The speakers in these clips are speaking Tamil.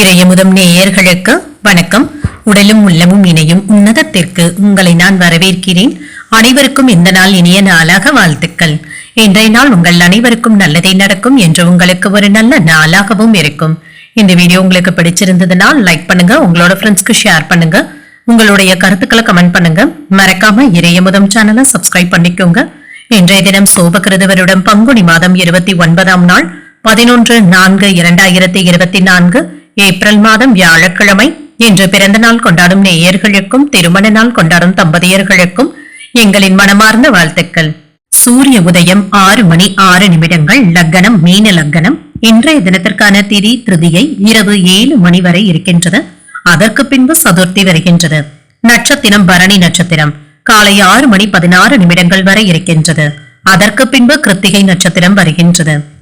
இறையமுதம் நேயர்களுக்கு வணக்கம். உடலும் உள்ளமும் இணையும் உன்னதத்திற்கு உங்களை நான் வரவேற்கிறேன். அனைவருக்கும் இந்த நாள் இனிய நாளாக வாழ்த்துக்கள். இன்றைய நாள் உங்கள் அனைவருக்கும் நல்லதே நடக்கும் என்று உங்களுக்கு ஒரு நல்ல நாளாகவும் இருக்கும். இந்த வீடியோ உங்களுக்கு பிடிச்சிருந்ததுனால் லைக் பண்ணுங்க உங்களோட ஃப்ரெண்ட்ஸ்க்கு ஷேர் பண்ணுங்க. உங்களுடைய கருத்துக்களை கமெண்ட் பண்ணுங்க. மறக்காம இறையமுதம் சேனலை சப்ஸ்கிரைப் பண்ணிக்கோங்க. இன்றைய தினம் சோபகிருதவருடன் பங்குனி மாதம் இருபத்தி ஒன்பதாம் நாள் பதினொன்று நான்கு இரண்டாயிரத்தி இருபத்தி நான்கு. ஏப்ரல் மாதம் வியாழக்கிழமை. இன்று பிறந்த நாள் கொண்டாடும் நேயர்களுக்கும் திருமண நாள் கொண்டாடும் தம்பதியர்களுக்கும் எங்களின் மனமார்ந்த வாழ்த்துக்கள். சூரிய உதயம் ஆறு மணி ஆறு நிமிடங்கள் லக்கணம் மீன லக்கணம். இன்றைய தினத்திற்கான திதி திருதியை இரவு ஏழு மணி வரை இருக்கின்றது. அதற்கு பின்பு சதுர்த்தி வருகின்றது. நட்சத்திரம் பரணி நட்சத்திரம். காலை ஆறு மணி பதினாறு நிமிடங்கள் வரை இருக்கின்றது. அதற்கு பின்பு கிருத்திகை நட்சத்திரம் வருகின்றது.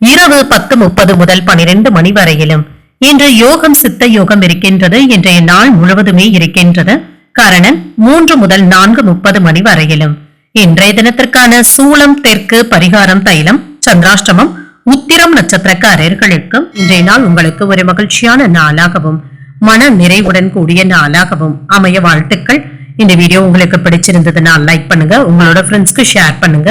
இரவு பத்து முப்பது முதல் பனிரெண்டு மணி வரையிலும். இன்று யோகம் சித்த யோகம் இருக்கின்றது. இன்றைய நாள் முழுவதுமே இருக்கின்றது. காரணம் மூன்று முதல் நான்கு முப்பது மணி வரையிலும். இன்றைய தினத்திற்கான சூளம் தெற்கு பரிகாரம் தைலம் சந்திராஷ்டமம் உத்திரம் நட்சத்திரக்காரர்களுக்கும் இன்றைய நாள் உங்களுக்கு ஒரு மகிழ்ச்சியான நாளாகவும் மன நிறைவுடன் கூடிய நாளாகவும் அமைய வாழ்த்துக்கள். இந்த வீடியோ உங்களுக்கு பிடிச்சிருந்ததுன்னா லைக் பண்ணுங்க. உங்களோட ஃப்ரெண்ட்ஸ்க்கு ஷேர் பண்ணுங்க.